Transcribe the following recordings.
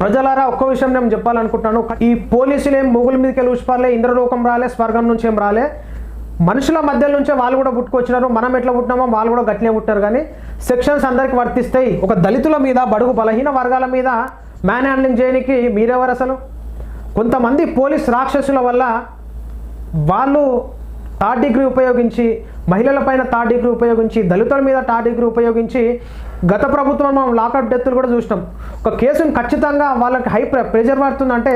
ప్రజలారా ఒక్క విషయం నేను చెప్పాలనుకుంటున్నాను. ఈ పోలీసులు ఏం మొగుల మీదకి వెళ్ళి ఉచిపారలే ఇంద్రలోకం రాలే స్వర్గం నుంచి ఏం రాలే. మనుషుల మధ్య నుంచే వాళ్ళు కూడా పుట్టుకొచ్చినారు. మనం ఎట్లా పుట్టినామో వాళ్ళు కూడా గట్లే పుట్టారు. కానీ సెక్షన్స్ అందరికి వర్తిస్తాయి. ఒక దళితుల మీద బడుగు బలహీన వర్గాల మీద మ్యాన్ హ్యాండ్లింగ్ చేయడానికి మీరెవరు అసలు? కొంతమంది పోలీస్ రాక్షసుల వల్ల వాళ్ళు థర్డ్ డిగ్రీ ఉపయోగించి మహిళల పైన థర్డ్ డిగ్రీ ఉపయోగించి దళితుల మీద థర్డ్ డిగ్రీ ఉపయోగించి గత ప్రభుత్వం మనం లాకప్ డెత్తులు కూడా చూసినాం. ఒక కేసును ఖచ్చితంగా వాళ్ళకి హై ప్రెషర్ పడుతుందంటే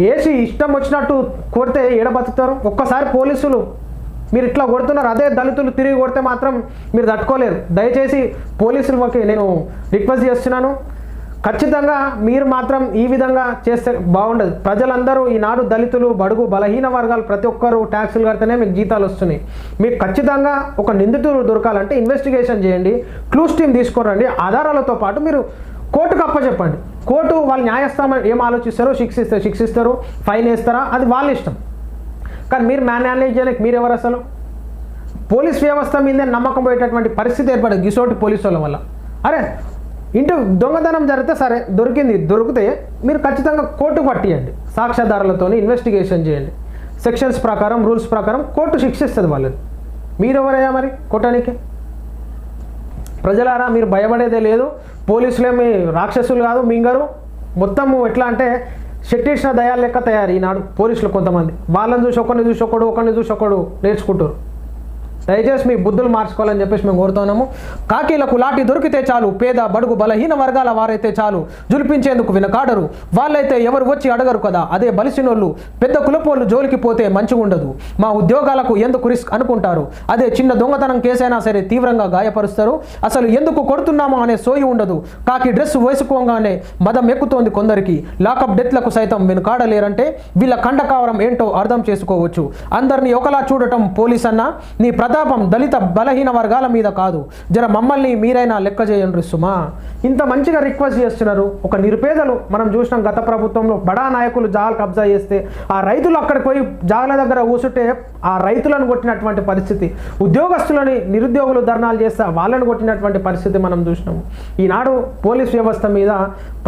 వేసి ఇష్టం వచ్చినట్టు కొడితే ఏడ బతుకుతారు? ఒక్కసారి పోలీసులు మీరు ఇట్లా కొడుతున్నారు అదే దళితులు తిరిగి కొడితే మాత్రం మీరు తట్టుకోలేరు. దయచేసి పోలీసులకి నేను రిక్వెస్ట్ చేస్తున్నాను. ఖచ్చితంగా మీరు మాత్రం ఈ విధంగా చేస్తే బాగుండదు. ప్రజలందరూ ఈనాడు దళితులు బడుగు బలహీన వర్గాలు ప్రతి ఒక్కరు ట్యాక్సులు కడితేనే మీకు జీతాలు వస్తున్నాయి. మీకు ఖచ్చితంగా ఒక నిందితుడు దొరకాలంటే ఇన్వెస్టిగేషన్ చేయండి క్లూస్ టీమ్ తీసుకోరండి ఆధారాలతో పాటు మీరు కోర్టుకు అప్పచెప్పండి. కోర్టు వాళ్ళు న్యాయస్థానం ఏం ఆలోచిస్తారో శిక్షిస్తారు శిక్షిస్తారు ఫైన్ వేస్తారా అది వాళ్ళ ఇష్టం. కానీ మీరు మేనేజ్ చేయడానికి మీరు అసలు? పోలీస్ వ్యవస్థ మీదే నమ్మకం పోయేటటువంటి పరిస్థితి ఏర్పడదు గిసోటి పోలీసు వాళ్ళ వల్ల. అరే ఇంటి దొంగతనం జరిగితే సరే దొరికింది దొరికితే మీరు ఖచ్చితంగా కోర్టు పట్టియండి. సాక్ష్యాధారాలతో ఇన్వెస్టిగేషన్ చేయండి. సెక్షన్స్ ప్రకారం రూల్స్ ప్రకారం కోర్టు శిక్షిస్తుంది వాళ్ళని మీరెవరయ్యా మరి కొట్టడానికి ప్రజలారా మీరు భయపడేదే లేదు. పోలీసులేమి రాక్షసులు కాదు మింగరు. మొత్తము ఎట్లా అంటే శెట్టించిన దయాలు లెక్క తయారు ఈనాడు పోలీసులు కొంతమంది. వాళ్ళని చూసి ఒకరిని చూసి ఒకడు ఒకరిని చూసి ఒకడు నేర్చుకుంటారు. దయచేసి మీ బుద్ధులు మార్చుకోవాలని చెప్పేసి మేము కోరుతున్నాము కాకీలకు లాఠీ దొరికితే చాలు పేద బడుగు బలహీన వర్గాల వారైతే చాలు జులిపించేందుకు వినకాడరు. వాళ్ళైతే ఎవరు వచ్చి అడగరు కదా అదే బలిసినోళ్ళు పెద్ద కులపోళ్ళు జోలికి పోతే మంచిగా ఉండదు. మా ఉద్యోగాలకు ఎందుకు రిస్క్ అనుకుంటారు? అదే చిన్న దొంగతనం కేసైనా సరే తీవ్రంగా గాయపరుస్తారు. అసలు ఎందుకు కొడుతున్నామో అనే సోయి ఉండదు. కాకి డ్రెస్ వేసుకోగానే మదం ఎక్కుతోంది కొందరికి. లాకప్ డెత్లకు సైతం వెనుకాడలేరంటే వీళ్ళ కండకావరం ఏంటో అర్థం చేసుకోవచ్చు. అందరినీ ఒకలా చూడటం పోలీస్ అన్నా నీ ప్రతాపం దళిత బలహీన వర్గాల మీద కాదు. జర మమ్మల్ని మీరైనా లెక్క చేయండి సుమా. ఇంత మంచిగా రిక్వెస్ట్ చేస్తున్నారు. ఒక నిరుపేదలు మనం చూసినాం గత ప్రభుత్వంలో బడా నాయకులు జాలు కబ్జా చేస్తే ఆ రైతులు అక్కడ పోయి జాల దగ్గర కూసుంటే ఆ రైతులను కొట్టినటువంటి పరిస్థితి. ఉద్యోగస్తులని నిరుద్యోగులు ధర్నాలు చేస్తే వాళ్ళని కొట్టినటువంటి పరిస్థితి మనం చూసినాము. ఈనాడు పోలీస్ వ్యవస్థ మీద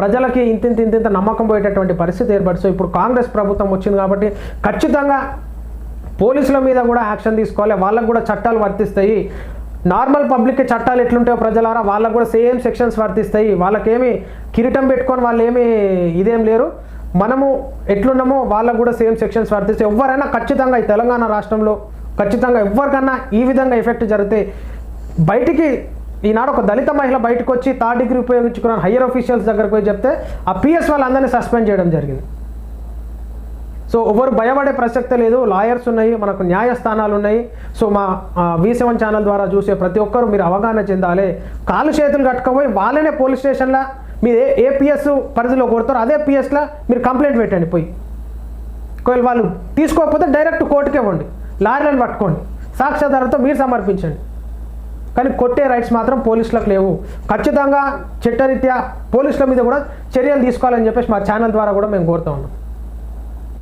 ప్రజలకి ఇంతింత ఇంతింత నమ్మకం పోయేటటువంటి పరిస్థితి ఏర్పడుతుంది. ఇప్పుడు కాంగ్రెస్ ప్రభుత్వం వచ్చింది కాబట్టి ఖచ్చితంగా పోలీసుల మీద కూడా యాక్షన్ తీసుకోవాలి. వాళ్ళకు కూడా చట్టాలు వర్తిస్తాయి. నార్మల్ పబ్లిక్కి చట్టాలు ఎట్లుంటాయో ప్రజలారా వాళ్ళకు కూడా సేమ్ సెక్షన్స్ వర్తిస్తాయి. వాళ్ళకేమి కిరీటం పెట్టుకొని వాళ్ళు ఏమి ఇదేం లేరు. మనము ఎట్లున్నామో వాళ్ళకు కూడా సేమ్ సెక్షన్స్ వర్తిస్తాయి. ఎవరైనా ఖచ్చితంగా ఈ తెలంగాణ రాష్ట్రంలో ఖచ్చితంగా ఎవరికన్నా ఈ విధంగా ఎఫెక్ట్ జరిగితే బయటికి ఈనాడు ఒక దళిత మహిళ బయటకు వచ్చి థర్డ్ డిగ్రీ ఉపయోగించుకున్న హయ్యర్ ఆఫీషియల్స్ దగ్గరకు పోయి చెప్తే ఆ పిఎస్ వాళ్ళందరినీ సస్పెండ్ చేయడం జరిగింది. సో ఎవరు భయపడే ప్రసక్తే లేదు. లాయర్స్ ఉన్నాయి మనకు న్యాయస్థానాలు ఉన్నాయి. సో మా వి సెవెన్ ఛానల్ ద్వారా చూసే ప్రతి ఒక్కరు మీరు అవగాహన చెందాలి. కాలు చేతులు కట్టుకపోయి వాళ్ళనే పోలీస్ స్టేషన్లో మీరు ఏ ఏ పిఎస్ పరిధిలో కొడతారో అదే పిఎస్లో మీరు కంప్లైంట్ పెట్టండి పోయి. ఒకవేళ వాళ్ళు తీసుకోకపోతే డైరెక్ట్ కోర్టుకి ఇవ్వండి. లాయర్లను పట్టుకోండి. సాక్ష్యాధారంతో మీరు సమర్పించండి. కానీ కొట్టే రైట్స్ మాత్రం పోలీసులకు లేవు. ఖచ్చితంగా చట్టరీత్యా పోలీసుల మీద కూడా చర్యలు తీసుకోవాలని చెప్పేసి మా ఛానల్ ద్వారా కూడా మేము కోరుతా ఉన్నాం.